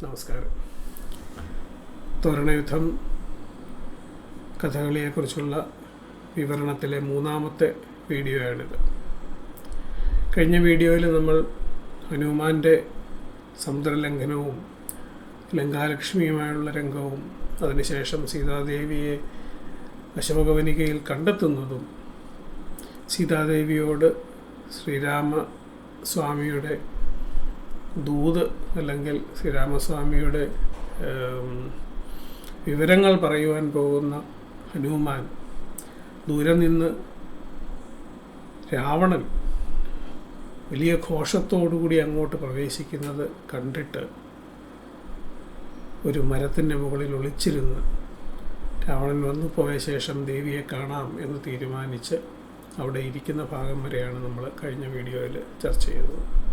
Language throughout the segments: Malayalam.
നമസ്കാരം. തോരണയുദ്ധം കഥകളിയെക്കുറിച്ചുള്ള വിവരണത്തിലെ മൂന്നാമത്തെ വീഡിയോയാണിത്. കഴിഞ്ഞ വീഡിയോയിൽ നമ്മൾ ഹനുമാന്റെ സമുദ്രലംഘനവും ലങ്കാലക്ഷ്മിയുമായുള്ള രംഗവും അതിനുശേഷം സീതാദേവിയെ അശോകവനികയിൽ കണ്ടെത്തുന്നതും സീതാദേവിയോട് ശ്രീരാമ സ്വാമിയുടെ ദൂത് അല്ലെങ്കിൽ ശ്രീരാമസ്വാമിയുടെ വിവരങ്ങൾ പറയുവാൻ പോകുന്ന ഹനുമാൻ ദൂരെ നിന്ന് രാവണൻ വലിയ ഘോഷത്തോടുകൂടി അങ്ങോട്ട് പ്രവേശിക്കുന്നത് കണ്ടിട്ട് ഒരു മരത്തിന്റെ മുകളിൽ ഒളിച്ചിരുന്ന് രാവണൻ വന്നു പോയ ശേഷം ദേവിയെ കാണാം എന്ന് തീരുമാനിച്ച് അവിടെ ഇരിക്കുന്ന ഭാഗം വരെയാണ് നമ്മൾ കഴിഞ്ഞ വീഡിയോയിൽ ചർച്ച ചെയ്തത്.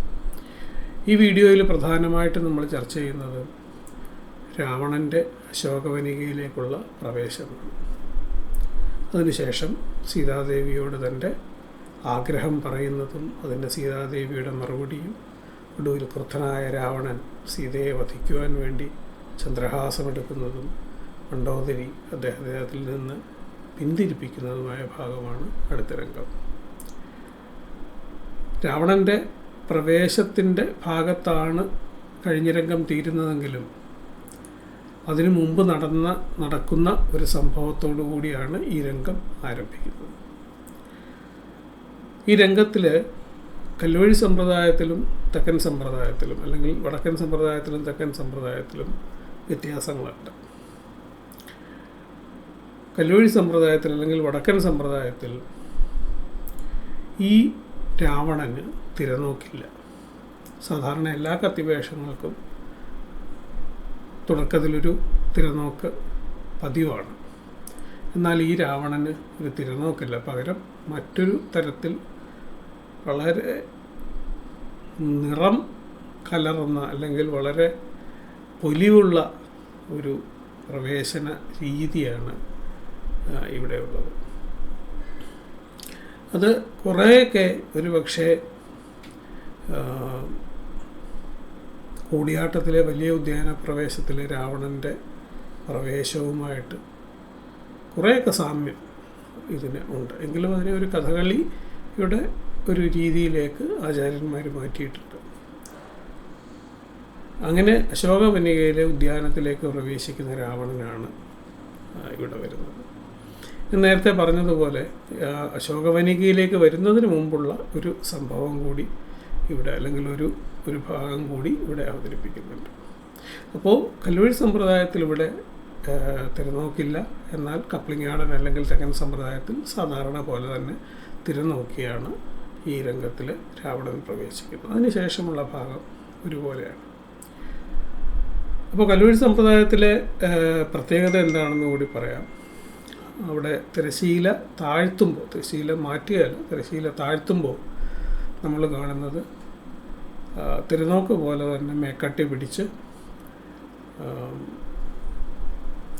ഈ വീഡിയോയിൽ പ്രധാനമായിട്ട് നമ്മൾ ചർച്ച ചെയ്യുന്നത് രാവണന്റെ അശോകവനികയിലേക്കുള്ള പ്രവേശനം അതിനുശേഷം സീതാദേവിയോട് തന്റെ ആഗ്രഹം പറയുന്നതും അതിന്റെ സീതാദേവിയുടെ മറുപടിയും ഒടുവിൽ ക്രുദ്ധനായ രാവണൻ സീതയെ വധിക്കുവാൻ വേണ്ടി ചന്ദ്രഹാസമെടുക്കുന്നതും മണ്ഡോദരി അദ്ദേഹത്തെ അതിൽ നിന്ന് പിന്തിരിപ്പിക്കുന്നതുമായ ഭാഗമാണ് അടുത്ത രംഗം. രാവണന്റെ പ്രവേശത്തിന്റെ ഭാഗത്താണ് കഴിഞ്ഞ രംഗം തീരുന്നതെങ്കിലും അതിനു മുമ്പ് നടന്ന നടക്കുന്ന ഒരു സംഭവത്തോടു കൂടിയാണ് ഈ രംഗം ആരംഭിക്കുന്നത്. ഈ രംഗത്തിൽ കല്ലുവഴി സമ്പ്രദായത്തിലും തെക്കൻ സമ്പ്രദായത്തിലും അല്ലെങ്കിൽ വടക്കൻ സമ്പ്രദായത്തിലും തെക്കൻ സമ്പ്രദായത്തിലും വ്യത്യാസങ്ങളുണ്ട്. കല്ലുവഴി സമ്പ്രദായത്തിൽ അല്ലെങ്കിൽ വടക്കൻ സമ്പ്രദായത്തിൽ ഈ രാവണന് തിരനോക്കില്ല. സാധാരണ എല്ലാ കത്തിവേഷങ്ങൾക്കും തുടക്കത്തിലൊരു തിരനോക്ക് പതിവാണ്. എന്നാൽ ഈ രാവണന് ഒരു തിരനോക്കില്ല. പകരം മറ്റൊരു തരത്തിൽ വളരെ നിറം കലർന്ന അല്ലെങ്കിൽ വളരെ പൊലിവുള്ള ഒരു പ്രവേശന രീതിയാണ് ഇവിടെയുള്ളത് അത് കുറേയൊക്കെ ഒരു പക്ഷേ കൂടിയാട്ടത്തിലെ വലിയ ഉദ്യാന പ്രവേശത്തിലെ രാവണന്റെ പ്രവേശവുമായിട്ട് കുറേയൊക്കെ സാമ്യം ഇതിന് ഉണ്ട്. എങ്കിലും അതിനെ ഒരു കഥകളിയുടെ ഒരു രീതിയിലേക്ക് ആചാര്യന്മാർ മാറ്റിയിട്ടുണ്ട്. അങ്ങനെ അശോകവനികയിലെ ഉദ്യാനത്തിലേക്ക് പ്രവേശിക്കുന്ന രാവണനാണ് ഇവിടെ വരുന്നത്. നേരത്തെ പറഞ്ഞതുപോലെ അശോകവനികയിലേക്ക് വരുന്നതിന് മുമ്പുള്ള ഒരു സംഭവം കൂടി ഇവിടെ അല്ലെങ്കിൽ ഒരു ഒരു ഭാഗം കൂടി ഇവിടെ അവതരിപ്പിക്കുന്നുണ്ട്. അപ്പോൾ കല്ലുവഴി സമ്പ്രദായത്തിൽ ഇവിടെ തിരനോക്കില്ല എന്നാൽ കപ്ലിങ്ങാടൻ അല്ലെങ്കിൽ തെക്കൻ സമ്പ്രദായത്തിൽ സാധാരണ പോലെ തന്നെ തിരനോക്കിയാണ് ഈ രംഗത്തിൽ രാവണൻ പ്രവേശിക്കുന്നത്. അതിനുശേഷമുള്ള ഭാഗം ഒരുപോലെയാണ്. അപ്പോൾ കല്ലുവഴി സമ്പ്രദായത്തിലെ പ്രത്യേകത എന്താണെന്ന് കൂടി പറയാം. അവിടെ തിരശീല താഴ്ത്തുമ്പോൾ തിരശീല മാറ്റിയാൽ തിരശീല താഴ്ത്തുമ്പോൾ നമ്മൾ കാണുന്നത് തിരുനോക്ക് പോലെ തന്നെ മേക്കട്ടി പിടിച്ച്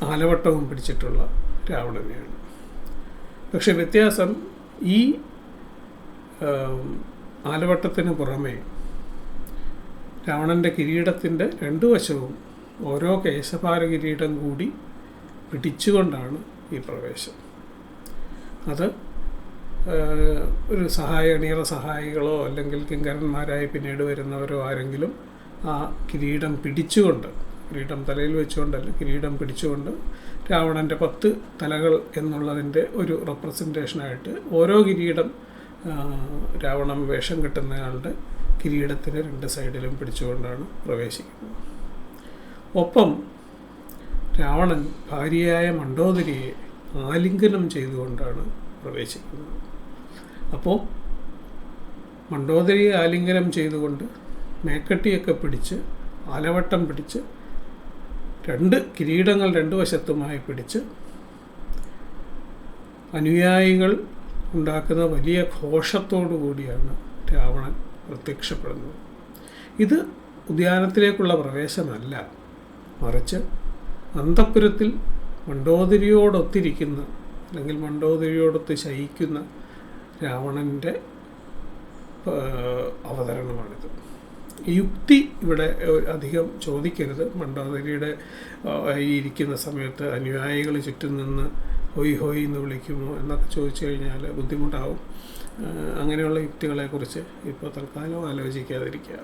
ആലവട്ടവും പിടിച്ചിട്ടുള്ള രാവണനെയാണ്. പക്ഷെ വ്യത്യാസം ഈ ആലവട്ടത്തിന് പുറമേ രാവണന്റെ കിരീടത്തിന്റെ രണ്ടു വശവും ഓരോ കേശഭാര കിരീടം കൂടി പിടിച്ചുകൊണ്ടാണ് ഈ പ്രവേശം. അത് ഒരു സഹായ അണിയറ സഹായികളോ അല്ലെങ്കിൽ കിങ്കരന്മാരായി പിന്നീട് വരുന്നവരോ ആരെങ്കിലും ആ കിരീടം പിടിച്ചുകൊണ്ട് കിരീടം തലയിൽ വെച്ചുകൊണ്ടല്ല കിരീടം പിടിച്ചുകൊണ്ട് രാവണന്റെ പത്ത് തലകൾ എന്നുള്ളതിന്റെ ഒരു റെപ്രസെന്റേഷനായിട്ട് ഓരോ കിരീടം രാവണം വേഷം കിട്ടുന്നയാളുടെ കിരീടത്തിന് രണ്ട് സൈഡിലും പിടിച്ചുകൊണ്ടാണ് പ്രവേശിക്കുന്നത്. ഒപ്പം രാവണൻ ഭാര്യയായ മണ്ടോദരിയെ ആലിംഗനം ചെയ്തുകൊണ്ടാണ് പ്രവേശിക്കുന്നത്. അപ്പോൾ മണ്ഡോദരി ആലിംഗനം ചെയ്തുകൊണ്ട് മേക്കട്ടിയൊക്കെ പിടിച്ച് ആലവട്ടം പിടിച്ച് രണ്ട് കിരീടങ്ങൾ രണ്ടു വശത്തുമായി പിടിച്ച് അനുയായികൾ ഉണ്ടാക്കുന്ന വലിയ ഘോഷത്തോടു കൂടിയാണ് രാവണൻ പ്രത്യക്ഷപ്പെടുന്നത്. ഇത് ഉദ്യാനത്തിലേക്കുള്ള പ്രവേശമല്ല മറിച്ച് അന്തപുരത്തിൽ മണ്ഡോദരിയോടൊത്തിരിക്കുന്ന അല്ലെങ്കിൽ മണ്ഡോദരിയോടൊത്ത് ശയിക്കുന്ന രാവണന്റെ അവതരണമാണിത്. യുക്തി ഇവിടെ അധികം ചോദിക്കരുത്. മണ്ഡോദരിയുടെ ഇരിക്കുന്ന സമയത്ത് അനുയായികൾ ചുറ്റും നിന്ന് ഹൊയ് ഹൊയ് എന്ന് വിളിക്കുമോ എന്നൊക്കെ ചോദിച്ചു കഴിഞ്ഞാൽ ബുദ്ധിമുട്ടാവും. അങ്ങനെയുള്ള യുക്തികളെക്കുറിച്ച് ഇപ്പോൾ തൽക്കാലം ആലോചിക്കാതിരിക്കുക.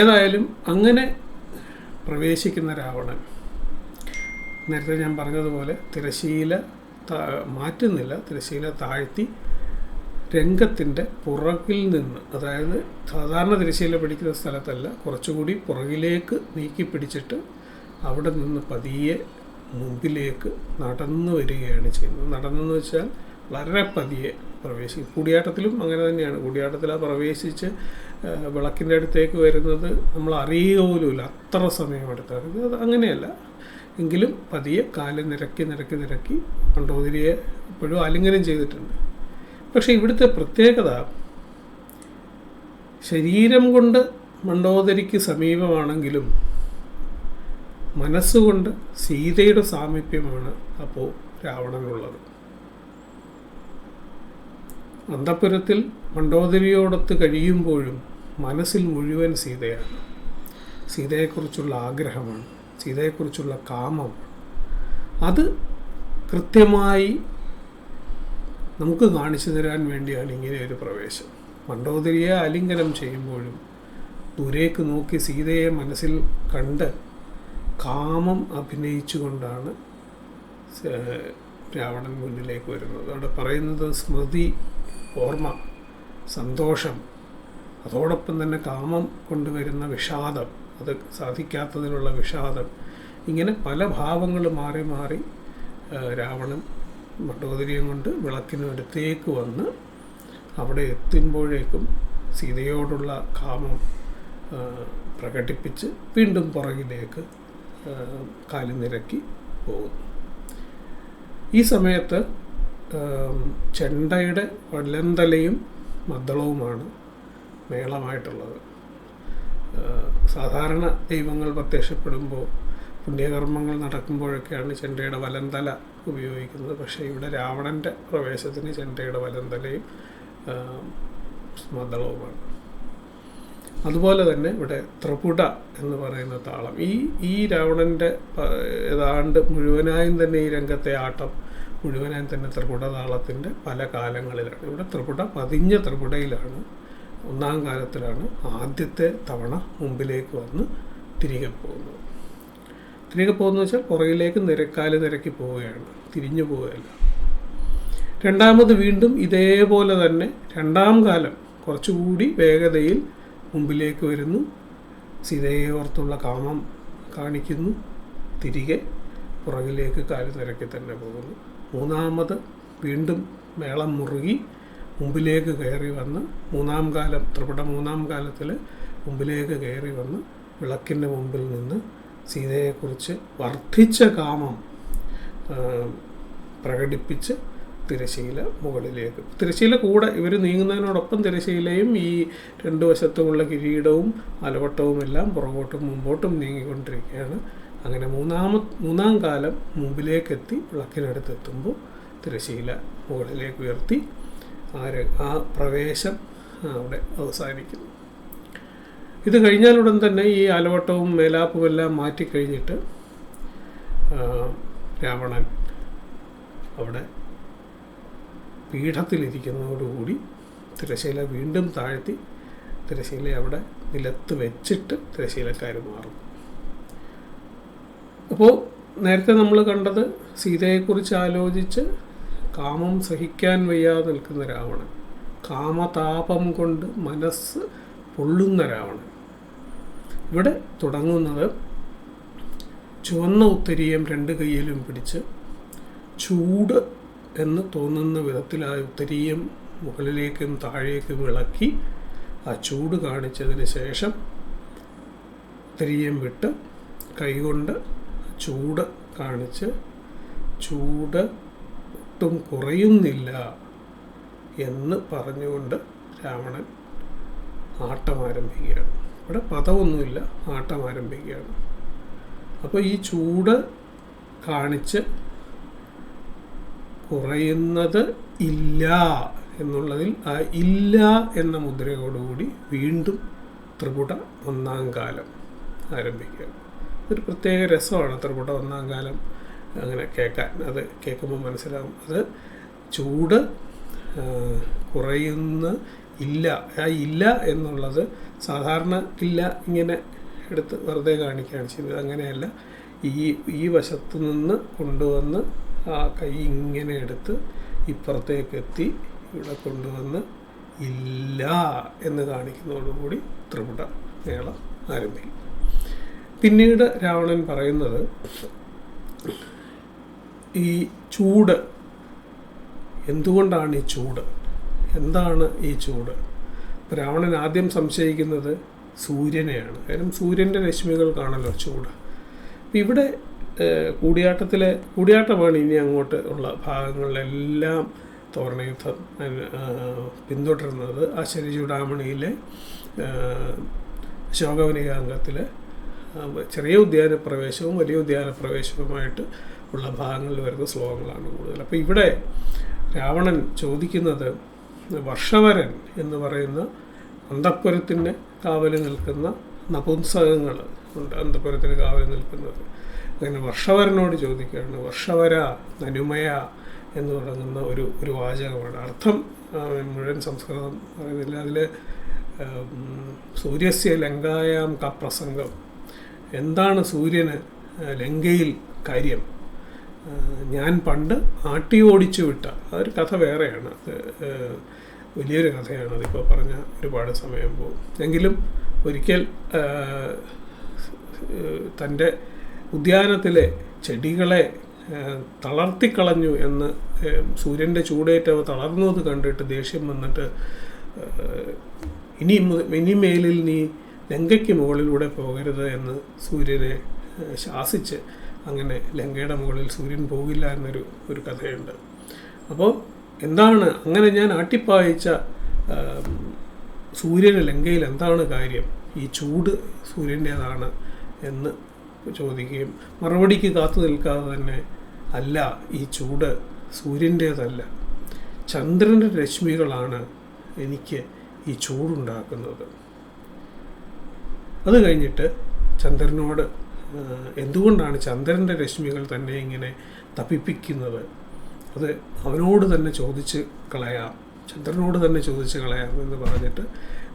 ഏതായാലും അങ്ങനെ പ്രവേശിക്കുന്ന രാവണൻ നേരത്തെ ഞാൻ പറഞ്ഞതുപോലെ തിരശീല മാറ്റുന്നില്ല. തിരശ്ശീല താഴ്ത്തി രംഗത്തിന്റെ പുറകിൽ നിന്ന് അതായത് സാധാരണ തിരശ്ശീല പിടിക്കുന്ന സ്ഥലത്തല്ല കുറച്ചുകൂടി പുറകിലേക്ക് നീക്കി പിടിച്ചിട്ട് അവിടെ നിന്ന് പതിയെ മുമ്പിലേക്ക് നടന്നു വരികയാണ് ചെയ്യുന്നത്. നടന്നെന്ന് വെച്ചാൽ വളരെ പതിയെ പ്രവേശിക്കും കൂടിയാട്ടത്തിലും അങ്ങനെ തന്നെയാണ്. കൂടിയാട്ടത്തിൽ ആ പ്രവേശിച്ച് വിളക്കിന്റെ അടുത്തേക്ക് വരുന്നത് നമ്മൾ അറിയുക പോലുമില്ല അത്ര സമയമെടുത്താണ് അത് അങ്ങനെയല്ല. എങ്കിലും പതിയെ കാൽ നിരക്കി നിരക്കി നിരക്കി മണ്ടോദരിയെ ഇപ്പോഴും ആലിംഗനം ചെയ്തിട്ടുണ്ട്. പക്ഷേ ഇവിടുത്തെ പ്രത്യേകത ശരീരം കൊണ്ട് മണ്ടോദരിക്ക് സമീപമാണെങ്കിലും മനസ്സുകൊണ്ട് സീതയുടെ സാമീപ്യമാണ് അപ്പോൾ രാവണനുള്ളത്. അന്തപുരത്തിൽ മണ്ടോദരിയോടൊത്ത് കഴിയുമ്പോഴും മനസ്സിൽ മുഴുവൻ സീതയാണ്. സീതയെക്കുറിച്ചുള്ള ആഗ്രഹമാണ്. സീതയെക്കുറിച്ചുള്ള കാമം. അത് കൃത്യമായി നമുക്ക് കാണിച്ചു തരാൻ വേണ്ടിയാണ് ഇങ്ങനെ ഒരു പ്രവേശം. മണ്ടോദരിയെ ആലിംഗനം ചെയ്യുമ്പോഴും ദൂരേക്ക് നോക്കി സീതയെ മനസ്സിൽ കണ്ട് കാമം അഭിനയിച്ചുകൊണ്ടാണ് രാവണൻ മുന്നിലേക്ക് വരുന്നത്. അവിടെ പറയുന്നത് സ്മൃതി ഓർമ്മ സന്തോഷം അതോടൊപ്പം തന്നെ കാമം കൊണ്ടുവരുന്ന വിഷാദം. അത് സാധിക്കാത്തതിനുള്ള വിഷാദം. ഇങ്ങനെ പല ഭാവങ്ങൾ മാറി മാറി രാവണൻ മട്ടോതിരിയും കൊണ്ട് വിളക്കിനടുത്തേക്ക് വന്ന് അവിടെ എത്തുമ്പോഴേക്കും സീതയോടുള്ള കാമം പ്രകടിപ്പിച്ച് വീണ്ടും പുറകിലേക്ക് കാലി നിരക്കി പോകുന്നു. ഈ സമയത്ത് ചെണ്ടയുടെ വല്ലന്തലയും മദ്ദളവുമാണ് മേളമായിട്ടുള്ളത്. സാധാരണ ദൈവങ്ങൾ പ്രത്യക്ഷപ്പെടുമ്പോൾ പുണ്യകർമ്മങ്ങൾ നടക്കുമ്പോഴൊക്കെയാണ് ചെണ്ടയുടെ വലന്തല ഉപയോഗിക്കുന്നത്. പക്ഷേ ഇവിടെ രാവണന്റെ പ്രവേശത്തിന് ചെണ്ടയുടെ വലന്തലയും മദളവുമാണ്. അതുപോലെ തന്നെ ഇവിടെ ത്രിപുട എന്ന് പറയുന്ന താളം. ഈ ഈ രാവണന്റെ ഏതാണ്ട് മുഴുവനായും തന്നെ ഈ രംഗത്തെ ആട്ടം മുഴുവനായും തന്നെ ത്രിപുട താളത്തിന്റെ പല കാലങ്ങളിലാണ്. ഇവിടെ ത്രിപുട പതിഞ്ഞ ത്രിപുടയിലാണ്. ഒന്നാം കാലത്തിലാണ് ആദ്യത്തെ തവണ മുമ്പിലേക്ക് വന്ന് തിരികെ പോകുന്നത്. തിരികെ പോകുന്നത് വെച്ചാൽ പുറകിലേക്ക് നിരക്കാൽ നിരക്കി പോവുകയാണ് തിരിഞ്ഞു പോവുകയല്ല. രണ്ടാമത് വീണ്ടും ഇതേപോലെ തന്നെ രണ്ടാം കാലം കുറച്ചുകൂടി വേഗതയിൽ മുമ്പിലേക്ക് വരുന്നു. സീതയെ ഓർത്തുള്ള കാമം കാണിക്കുന്നു. തിരികെ പുറകിലേക്ക് കാൽ നിരക്കി തന്നെ പോകുന്നു. മൂന്നാമത് വീണ്ടും മേളം മുറുകി മുമ്പിലേക്ക് കയറി വന്ന് മൂന്നാം കാലം ത്രിപുട മൂന്നാം കാലത്തിൽ മുമ്പിലേക്ക് കയറി വന്ന് വിളക്കിന്റെ മുമ്പിൽ നിന്ന് സീതയെക്കുറിച്ച് വർദ്ധിച്ച കാമം പ്രകടിപ്പിച്ച് തിരശീല മുകളിലേക്ക്. തിരശീല കൂടെ ഇവർ നീങ്ങുന്നതിനോടൊപ്പം തിരശീലയും ഈ രണ്ട് വശത്തുമുള്ള കിരീടവും അലവട്ടവും എല്ലാം പുറകോട്ടും മുമ്പോട്ടും നീങ്ങിക്കൊണ്ടിരിക്കുകയാണ്. അങ്ങനെ മൂന്നാമ മൂന്നാം കാലം മുമ്പിലേക്കെത്തി വിളക്കിനടുത്തെത്തുമ്പോൾ തിരശ്ശീല മുകളിലേക്ക് ഉയർത്തി ആ ആ പ്രവേശം അവിടെ അവസാനിക്കുന്നു. ഇത് കഴിഞ്ഞാലുടൻ തന്നെ ഈ അലവട്ടവും മേലാപ്പും എല്ലാം മാറ്റിക്കഴിഞ്ഞിട്ട് രാവണൻ അവിടെ പീഠത്തിലിരിക്കുന്നതോടുകൂടി തിരശീല വീണ്ടും താഴ്ത്തി തിരശീല അവിടെ നിലത്ത് വെച്ചിട്ട് തിരശീലക്കാർ മാറും അപ്പോൾ നേരത്തെ നമ്മൾ കണ്ടത് സീതയെക്കുറിച്ച് ആലോചിച്ച് കാമം സഹിക്കാൻ വയ്യാതെ നിൽക്കുന്ന രാവണൻ. കാമതാപം കൊണ്ട് മനസ്സ് പൊള്ളുന്ന രാവണൻ. ഇവിടെ തുടങ്ങുന്നത് ചുവന്ന ഉത്തരീയം രണ്ട് കൈയിലും പിടിച്ച് ചൂട് എന്ന് തോന്നുന്ന വിധത്തിൽ ആ ഉത്തരീയം മുകളിലേക്കും താഴേക്കും ഇളക്കി ആ ചൂട് കാണിച്ചതിന് ശേഷം ഉത്തരീയം വിട്ട് കൈകൊണ്ട് ചൂട് കാണിച്ച് ചൂട് ഒട്ടും കുറയുന്നില്ല എന്ന് പറഞ്ഞുകൊണ്ട് രാവണൻ ആട്ടം ആരംഭിക്കുകയാണ് ഇവിടെ പദമൊന്നുമില്ല ആട്ടം ആരംഭിക്കുകയാണ് അപ്പോൾ ഈ ചൂട് കാണിച്ച് കുറയുന്നത് ഇല്ല എന്നുള്ളതിൽ ആ ഇല്ല എന്ന മുദ്രയോടുകൂടി വീണ്ടും ത്രിപുട ഒന്നാം കാലം ആരംഭിക്കുക ഒരു പ്രത്യേക രസമാണ് ത്രിപുട ഒന്നാം കാലം അങ്ങനെ കേൾക്കാൻ അത് കേൾക്കുമ്പോൾ മനസ്സിലാവും. അത് ചൂട് കുറയുന്ന ഇല്ല ആ ഇല്ല എന്നുള്ളത് സാധാരണ ഇല്ല ഇങ്ങനെ എടുത്ത് വെറുതെ കാണിക്കുകയാണ് ചെയ്തത് അങ്ങനെയല്ല ഈ ഈ വശത്തു നിന്ന് കൊണ്ടുവന്ന് ആ കൈ ഇങ്ങനെ എടുത്ത് ഇപ്പുറത്തേക്ക് എത്തി ഇവിടെ കൊണ്ടുവന്ന് ഇല്ല എന്ന് കാണിക്കുന്നതോടുകൂടി ത്രിപുട മേളം ആരംഭിക്കും. പിന്നീട് രാവണൻ പറയുന്നത് ഈ ചൂട്. എന്തുകൊണ്ടാണ് ഈ ചൂട്? എന്താണ് ഈ ചൂട്? ബ്രാഹ്മണൻ ആദ്യം സംശയിക്കുന്നത് സൂര്യനെയാണ്. കാരണം സൂര്യന്റെ രശ്മികൾക്കാണല്ലോ ചൂട്. ഇവിടെ കൂടിയാട്ടത്തിലെ കൂടിയാട്ടമാണ് ഇനി അങ്ങോട്ട് ഉള്ള ഭാഗങ്ങളിലെല്ലാം തോരണയുദ്ധം പിന്തുടരുന്നത്. ആ ശരിചൂടാമണിയിലെ ശോകവനികാംഗത്തിലെ ചെറിയ ഉദ്യാന പ്രവേശവും വലിയ ഉദ്യാന പ്രവേശവുമായിട്ട് ഉള്ള ഭാഗങ്ങളിൽ വരുന്ന ശ്ലോകങ്ങളാണ് കൂടുതൽ. അപ്പോൾ ഇവിടെ രാവണൻ ചോദിക്കുന്നത് വർഷവരൻ എന്ന് പറയുന്ന അന്തപ്പുരത്തിന് കാവൽ നിൽക്കുന്ന നപുംസകങ്ങൾ ഉണ്ട് അന്തപ്പുരത്തിന് കാവൽ നിൽക്കുന്നത്. അങ്ങനെ വർഷവരനോട് ചോദിക്കുകയാണ് വർഷവര നനുമയ എന്ന് തുടങ്ങുന്ന ഒരു ഒരു വാചകമാണ്. അർത്ഥം മുഴുവൻ സംസ്കൃതം പറയുന്നില്ല. അതിൽ സൂര്യസ്യ ലങ്കായാം ക പ്രസംഗം എന്താണ് സൂര്യന് ലങ്കയിൽ കാര്യം? ഞാൻ പണ്ട് ആട്ടി ഓടിച്ചു വിട്ട അതൊരു കഥ വേറെയാണ്. അത് വലിയൊരു കഥയാണ്. അതിപ്പോൾ പറഞ്ഞ ഒരുപാട് സമയം പോകും. എങ്കിലും ഒരിക്കൽ തന്റെ ഉദ്യാനത്തിലെ ചെടികളെ തളർത്തിക്കളഞ്ഞു എന്ന് സൂര്യന്റെ ചൂടേറ്റവ തളർന്നത് കണ്ടിട്ട് ദേഷ്യം വന്നിട്ട് ഇനി ഇനിമേലിൽ ഇനി മേലിൽ നീ ലങ്കയ്ക്ക് മുകളിലൂടെ പോകരുത് എന്ന് സൂര്യനെ ശാസിച്ച് അങ്ങനെ ലങ്കയുടെ മുകളിൽ സൂര്യൻ പോകില്ല എന്നൊരു ഒരു കഥയുണ്ട്. അപ്പോൾ എന്താണ് അങ്ങനെ ഞാൻ ആട്ടിപ്പായിച്ച സൂര്യന് ലങ്കയിൽ എന്താണ് കാര്യം? ഈ ചൂട് സൂര്യന്റേതാണ് എന്ന് ചോദിക്കുകയും മറുപടിക്ക് കാത്തു നിൽക്കാതെ തന്നെ അല്ല ഈ ചൂട് സൂര്യന്റേതല്ല. ചന്ദ്രന്റെ രശ്മികളാണ് എനിക്ക് ഈ ചൂടുണ്ടാക്കുന്നത്. അത് കഴിഞ്ഞിട്ട് ചന്ദ്രനോട് എന്തുകൊണ്ടാണ് ചന്ദ്രന്റെ രശ്മികൾ തന്നെ ഇങ്ങനെ തപ്പിപ്പിക്കുന്നത്? അത് അവനോട് തന്നെ ചോദിച്ച് കളയാം. ചന്ദ്രനോട് തന്നെ ചോദിച്ച് കളയാം എന്ന് പറഞ്ഞിട്ട്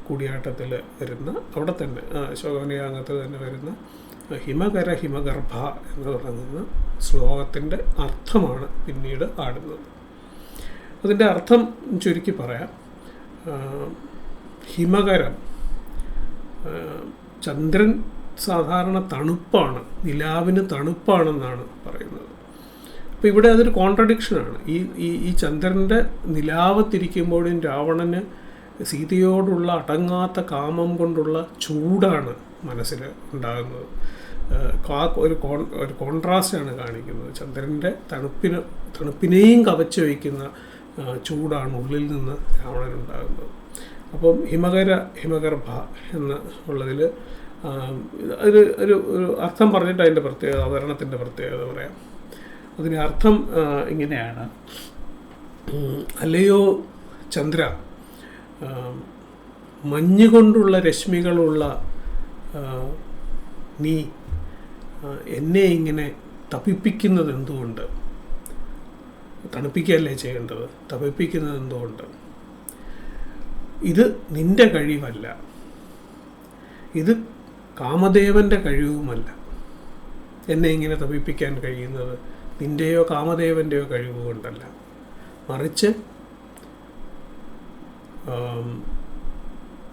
കൂടിയാട്ടത്തിൽ വരുന്ന അവിടെ തന്നെ ആ, ശോകവനിയാംഗത്തിൽ തന്നെ വരുന്ന ഹിമകര ഹിമഗർഭ എന്ന് തുടങ്ങുന്ന ശ്ലോകത്തിന്റെ അർത്ഥമാണ് പിന്നീട് ആടുന്നത് അതിന്റെ അർത്ഥം ചുരുക്കി പറയാം. ഹിമകരം ചന്ദ്രൻ സാധാരണ തണുപ്പാണ് നിലാവിന് തണുപ്പാണെന്നാണ് പറയുന്നത്. അപ്പോൾ ഇവിടെ അതൊരു കോൺട്രഡിക്ഷനാണ് ഈ ഈ ഈ ചന്ദ്രന്റെ നിലാവത്തിരിക്കുമ്പോഴും രാവണന് സീതയോടുള്ള അടങ്ങാത്ത കാമം കൊണ്ടുള്ള ചൂടാണ് മനസ്സിൽ ഉണ്ടാകുന്നത്. ഒരു കോൺ ഒരു കോൺട്രാസ്റ്റാണ് കാണിക്കുന്നത്. ചന്ദ്രന്റെ തണുപ്പിന് തണുപ്പിനെയും കവച്ച് വയ്ക്കുന്ന ചൂടാണ് ഉള്ളിൽ നിന്ന് രാവണനുണ്ടാകുന്നത്. അപ്പം ഹിമകര ഹിമഗർഭ എന്ന് ഉള്ളതിൽ ഒരു ഒരു ഒരു അർത്ഥം പറഞ്ഞിട്ട് അതിന്റെ പ്രത്യേകത അവതരണത്തിന്റെ പ്രത്യേകത പറയാം. അതിന് അർത്ഥം ഇങ്ങനെയാണ്. അല്ലയോ ചന്ദ്ര മഞ്ഞ് കൊണ്ടുള്ള രശ്മികളുള്ള നീ എന്നെ ഇങ്ങനെ തപിപ്പിക്കുന്നത് എന്തുകൊണ്ട്? തണുപ്പിക്കുകയല്ലേ ചെയ്യേണ്ടത്? തപിപ്പിക്കുന്നത് എന്തുകൊണ്ട്? ഇത് നിന്റെ കഴിവല്ല. ഇത് കാമദേവന്റെ കഴിവുമല്ല. എന്നെ ഇങ്ങനെ തപിപ്പിക്കാൻ കഴിയുന്നത് നിന്റെയോ കാമദേവന്റെയോ കഴിവ് കൊണ്ടല്ല. മറിച്ച്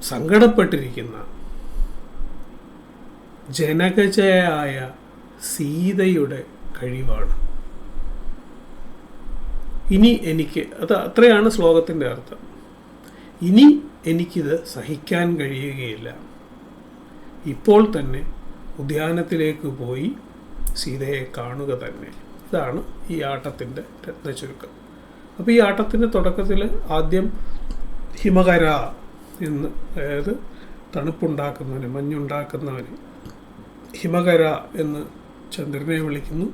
സങ്കടപ്പെട്ടിരിക്കുന്ന ജനകജയായ സീതയുടെ കഴിവാണ്. ഇനി എനിക്ക് അത് അത്രയാണ് ശ്ലോകത്തിന്റെ അർത്ഥം. ഇനി എനിക്കിത് സഹിക്കാൻ കഴിയുകയില്ല. ഇപ്പോൾ തന്നെ ഉദ്യാനത്തിലേക്ക് പോയി സീതയെ കാണുക തന്നെ. ഇതാണ് ഈ ആട്ടത്തിന്റെ രത്നചുരുക്കം അപ്പോൾ ഈ ആട്ടത്തിന്റെ തുടക്കത്തിൽ ആദ്യം ഹിമകര എന്ന് അതായത് തണുപ്പുണ്ടാക്കുന്നവന് മഞ്ഞുണ്ടാക്കുന്നവന് ഹിമകര എന്ന് ചന്ദ്രനെ വിളിക്കുന്നു.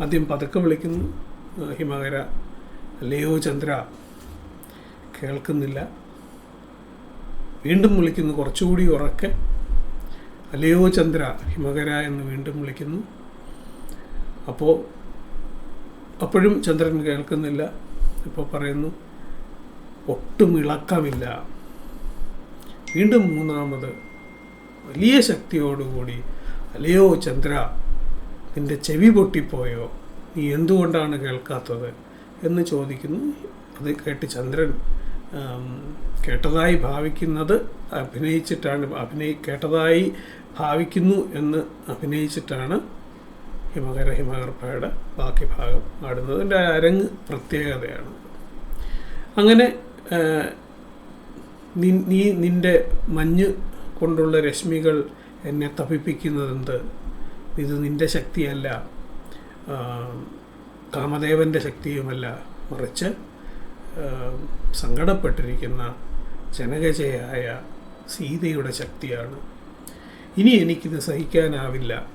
ആദ്യം പതുക്കെ വിളിക്കുന്നു. ഹിമകര ലയോ ചന്ദ്ര കേൾക്കുന്നില്ല. വീണ്ടും വിളിക്കുന്നു. കുറച്ചുകൂടി ഉറക്കെ അല്ലയോ ചന്ദ്ര ഹിമകര എന്ന് വീണ്ടും വിളിക്കുന്നു. അപ്പോൾ അപ്പോഴും ചന്ദ്രൻ കേൾക്കുന്നില്ല. ഇപ്പോൾ പറയുന്നു ഒട്ടും ഇളക്കമില്ല. വീണ്ടും മൂന്നാമത് വലിയ ശക്തിയോടുകൂടി അല്ലയോ ചന്ദ്ര നിന്റെ ചെവി പൊട്ടിപ്പോയോ? നീ എന്തുകൊണ്ടാണ് കേൾക്കാത്തത്? എന്ന് ചോദിക്കുന്നു. അത് കേട്ട് ചന്ദ്രൻ കേട്ടതായി ഭാവിക്കുന്നത് അഭിനയിച്ചിട്ടാണ് അഭിനയി കേട്ടതായി ഭാവിക്കുന്നു എന്ന് അഭിനയിച്ചിട്ടാണ് ഹിമകര ഹിമകർപ്പയുടെ ബാക്കി ഭാഗം ആടുന്നത് അതിന്റെ അരങ്ങ് പ്രത്യേകതയാണ്. അങ്ങനെ നീ നിന്റെ മഞ്ഞ് കൊണ്ടുള്ള രശ്മികൾ എന്നെ തപിപ്പിക്കുന്നതെന്ത്? ഇത് നിന്റെ ശക്തിയല്ല. കാമദേവന്റെ ശക്തിയുമല്ല. മറിച്ച് സങ്കടപ്പെട്ടിരിക്കുന്ന ജനകജയായ സീതയുടെ ശക്തിയാണ്. ഇനി എനിക്കിത് സഹിക്കാനാവില്ല.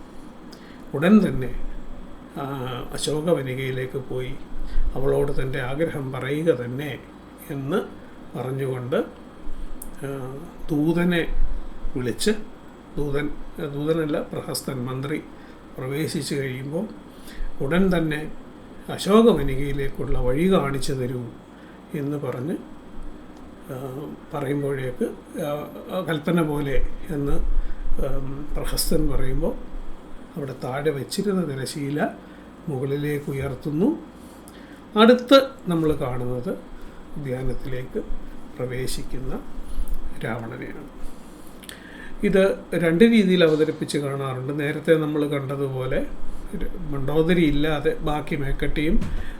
ഉടൻ തന്നെ അശോകവനികയിലേക്ക് പോയി അവളോട് തന്റെ ആഗ്രഹം പറയുക തന്നെ എന്ന് പറഞ്ഞുകൊണ്ട് ദൂതനെ വിളിച്ച് ദൂതൻ ദൂതനല്ല പ്രഹസ്തൻ മന്ത്രി പ്രവേശിച്ചു കഴിയുമ്പോൾ ഉടൻ തന്നെ അശോകവനികയിലേക്കുള്ള വഴി കാണിച്ചു തരൂ. എന്ന് പറഞ്ഞ് പറയുമ്പോഴേക്ക് കൽപ്പന പോലെ എന്ന് പ്രഹസ്തൻ പറയുമ്പോൾ അവിടെ താഴെ വെച്ചിരുന്ന തിരശീല മുകളിലേക്ക് ഉയർത്തുന്നു. അടുത്ത് നമ്മൾ കാണുന്നത് ധ്യാനത്തിലേക്ക് പ്രവേശിക്കുന്ന രാവണനെയാണ്. ഇത് രണ്ട് രീതിയിൽ അവതരിപ്പിച്ച് കാണാറുണ്ട്. നേരത്തെ നമ്മൾ കണ്ടതുപോലെ മണ്ടോദരി ഇല്ലാതെ ബാക്കി മേക്കട്ടിയും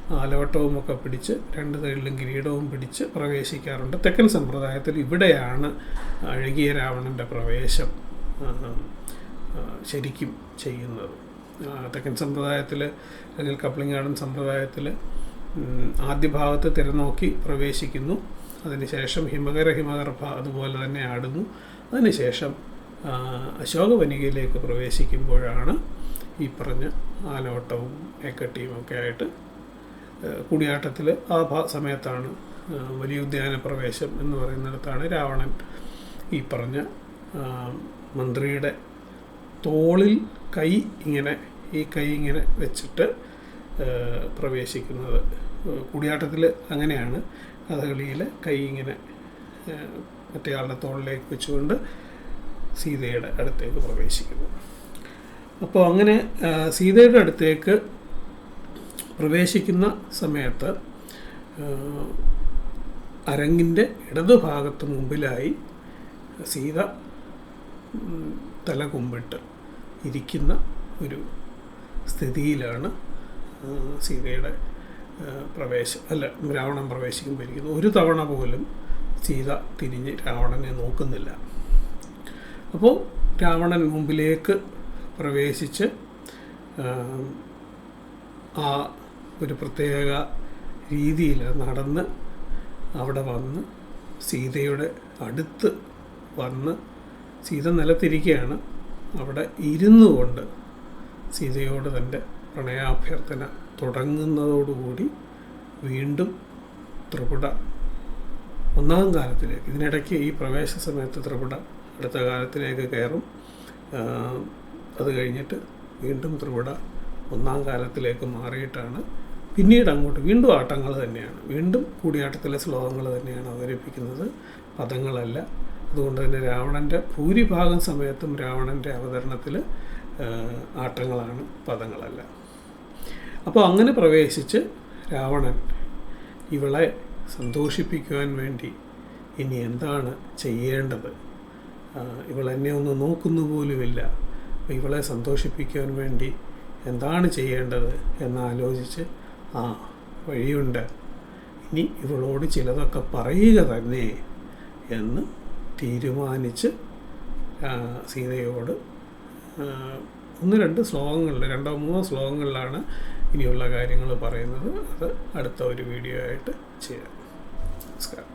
ആലവട്ടവും ഒക്കെ പിടിച്ച് രണ്ട് സൈഡിലും കിരീടവും പിടിച്ച് പ്രവേശിക്കാറുണ്ട്. തെക്കൻ സമ്പ്രദായത്തിൽ ഇവിടെയാണ് അഴകിയ രാവണന്റെ പ്രവേശം ശരിക്കും ചെയ്യുന്നത്. തെക്കൻ സമ്പ്രദായത്തിൽ അല്ലെങ്കിൽ കപ്ലിങ്ങാടൻ സമ്പ്രദായത്തിൽ ആദ്യ ഭാഗത്ത് തിരനോക്കി പ്രവേശിക്കുന്നു. അതിനുശേഷം ഹിമകര ഹിമഗർഭ അതുപോലെ തന്നെ ആടുന്നു. അതിനുശേഷം അശോകവനികയിലേക്ക് പ്രവേശിക്കുമ്പോഴാണ് ഈ പറഞ്ഞ ആലോട്ടവും ഏക്കട്ടിയും ഒക്കെ ആയിട്ട് കൂടിയാട്ടത്തിൽ ആ സമയത്താണ് വലിയ ഉദ്യാന പ്രവേശം എന്ന് പറയുന്നിടത്താണ് രാവണൻ ഈ പറഞ്ഞ മന്ത്രിയുടെ തോളിൽ കൈ ഇങ്ങനെ ഈ കൈ ഇങ്ങനെ വെച്ചിട്ട് പ്രവേശിക്കുന്നത്. കൂടിയാട്ടത്തിൽ അങ്ങനെയാണ് കഥകളിയിൽ കൈ ഇങ്ങനെ മറ്റേ ആളുടെ തോളിലേക്ക് വെച്ചുകൊണ്ട് സീതയുടെ അടുത്തേക്ക് പ്രവേശിക്കുന്നു അപ്പോൾ അങ്ങനെ സീതയുടെ അടുത്തേക്ക് പ്രവേശിക്കുന്ന സമയത്ത് അരങ്ങിന്റെ ഇടതുഭാഗത്ത് മുമ്പിലായി സീത തല കുമ്പിട്ട് ഇരിക്കുന്ന ഒരു സ്ഥിതിയിലാണ് സീതയുടെ പ്രവേശം അല്ല രാവണൻ പ്രവേശിക്കുമ്പോൾ ഇരിക്കുന്നത് ഒരു തവണ പോലും സീത തിരിഞ്ഞ് രാവണനെ നോക്കുന്നില്ല. അപ്പോൾ രാവണൻ മുമ്പിലേക്ക് പ്രവേശിച്ച് ആ, ഒരു പ്രത്യേക രീതിയിൽ നടന്ന് അവിടെ വന്ന് സീതയുടെ അടുത്ത് വന്ന് സീത നിലത്തിരിക്കുകയാണ്. അവിടെ ഇരുന്നു കൊണ്ട് സീതയോട് തന്റെ പ്രണയാഭ്യർത്ഥന തുടങ്ങുന്നതോടുകൂടി വീണ്ടും ത്രിപുട ഒന്നാം കാലത്തിലേക്ക് ഇതിനിടയ്ക്ക് ഈ പ്രവേശ സമയത്ത് ത്രിപുട അടുത്ത കാലത്തിലേക്ക് കയറും. അത് കഴിഞ്ഞിട്ട് വീണ്ടും ത്രിപുട ഒന്നാം കാലത്തിലേക്ക് മാറിയിട്ടാണ് പിന്നീട് അങ്ങോട്ട് വീണ്ടും ആട്ടങ്ങൾ തന്നെയാണ്. വീണ്ടും കൂടിയാട്ടത്തിലെ ശ്ലോകങ്ങൾ തന്നെയാണ് അവതരിപ്പിക്കുന്നത്. പദങ്ങളല്ല. അതുകൊണ്ട് തന്നെ രാവണന്റെ ഭൂരിഭാഗം സമയത്തും രാവണന്റെ അവതരണത്തിൽ ആട്ടങ്ങളാണ് പദങ്ങളല്ല. അപ്പോൾ അങ്ങനെ പ്രവേശിച്ച് രാവണൻ ഇവളെ സന്തോഷിപ്പിക്കുവാൻ വേണ്ടി ഇനി എന്താണ് ചെയ്യേണ്ടത്? ഇവൾ എന്നെ ഒന്ന് നോക്കുന്നു പോലുമില്ല. ഇവളെ സന്തോഷിപ്പിക്കാൻ വേണ്ടി എന്താണ് ചെയ്യേണ്ടത് എന്നാലോചിച്ച് ആ വഴിയുണ്ട്. ഇനി ഇവളോട് ചിലതൊക്കെ പറയുക തന്നെ എന്ന് തീരുമാനിച്ച് സീതയോട് ഒന്ന് രണ്ട് ശ്ലോകങ്ങളിൽ രണ്ടോ മൂന്നോ ശ്ലോകങ്ങളിലാണ് ഇനിയുള്ള കാര്യങ്ങൾ പറയുന്നത്. അത് അടുത്ത ഒരു വീഡിയോ ആയിട്ട് ചെയ്യാം. നമസ്കാരം.